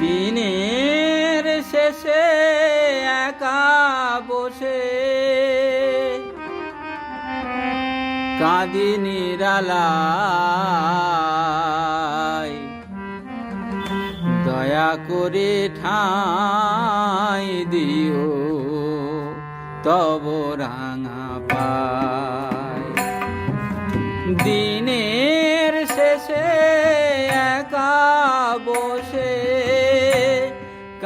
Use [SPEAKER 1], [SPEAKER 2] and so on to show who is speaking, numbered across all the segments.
[SPEAKER 1] দিনের শেষে একা বসে। কাঁদি নিরালায় দয়া করে ঠাঁই দিও, তব রাঙা পায় দিনের শেষে একা বসে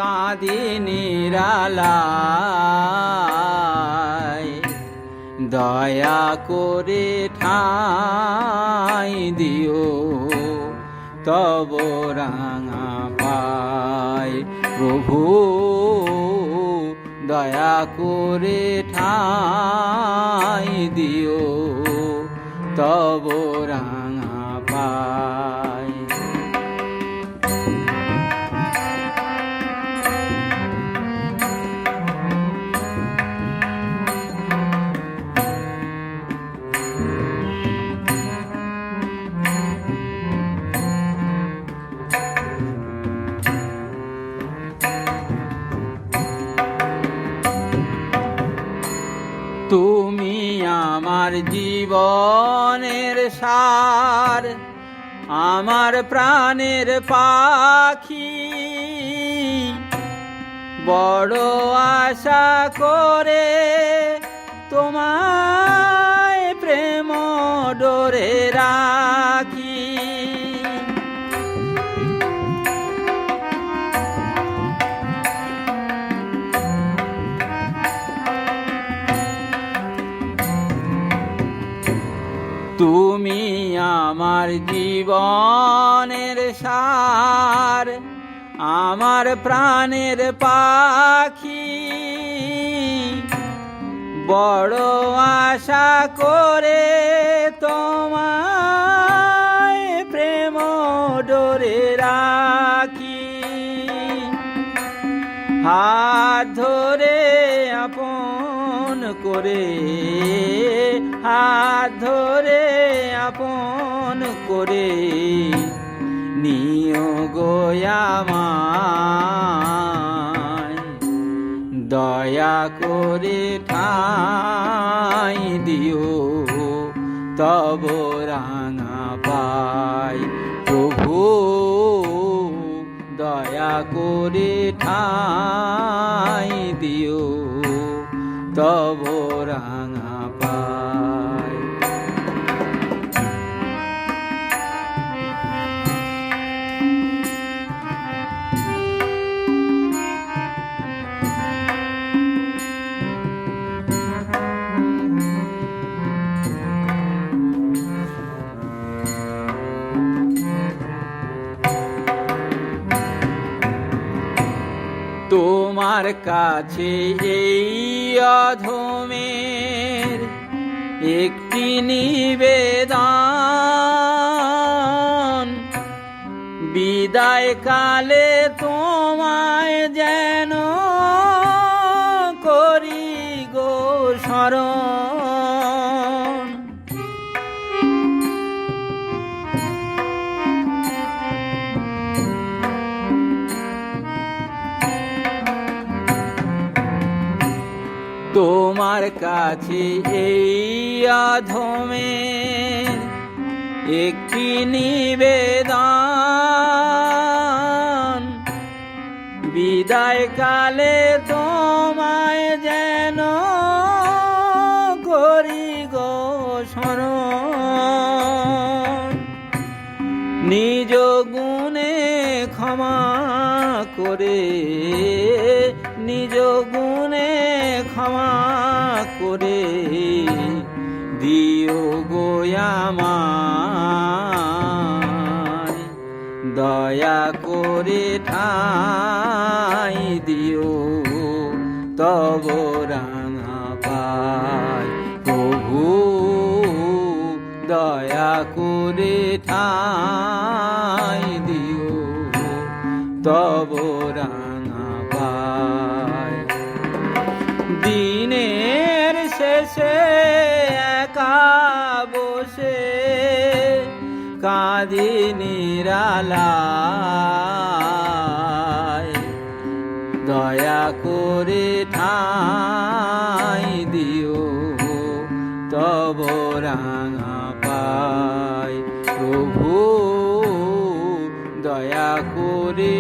[SPEAKER 1] কাঁদি নিরালায় দয়া করে ঠাঁই দিও, তব রাঙা পায় প্রভু, দয়া করে ঠাঁই দিও, তব রাঙা তুমি আমার জীবনের সার আমার প্রাণের পাখি। বড় আশা করে তোমায় প্রেম ডোরে তুমি আমার জীবনের সার, আমার প্রাণের পাখি। বড় আশা করে তোমায় প্রেম ডোরে রাখি। হাত ধরে আপন করে, হাত ধরে করে নিয় গোয়ামায় দয়া করে ঠাই দিও, তব রাঙা পাই। প্রভু, দয়া করে ঠাই দিও, তব রাঙা তোমার কাছে এই অধমের একটি নিবেদন। বিদায় কালে তোমায় যেন করি গো স্মরণ তোমার কাছে এই আধমে একটি নিবেদন। বিদায় কালে তোমায় যেন করি গো নিজ গুণে ক্ষমা করে, নিজ গুণে ক্ষমা করে দিও গোয়ামায় দয়া করে ঠাই দিও, তব রাঙা পায়। প্রভু, দয়া করে ঠাই দিও, তব রাঙা দিনের শেষে একা বসে কাঁদি নিরালা দয়া করে ঠাই দিও, তব রাঙা পায় প্রভু, দয়া করে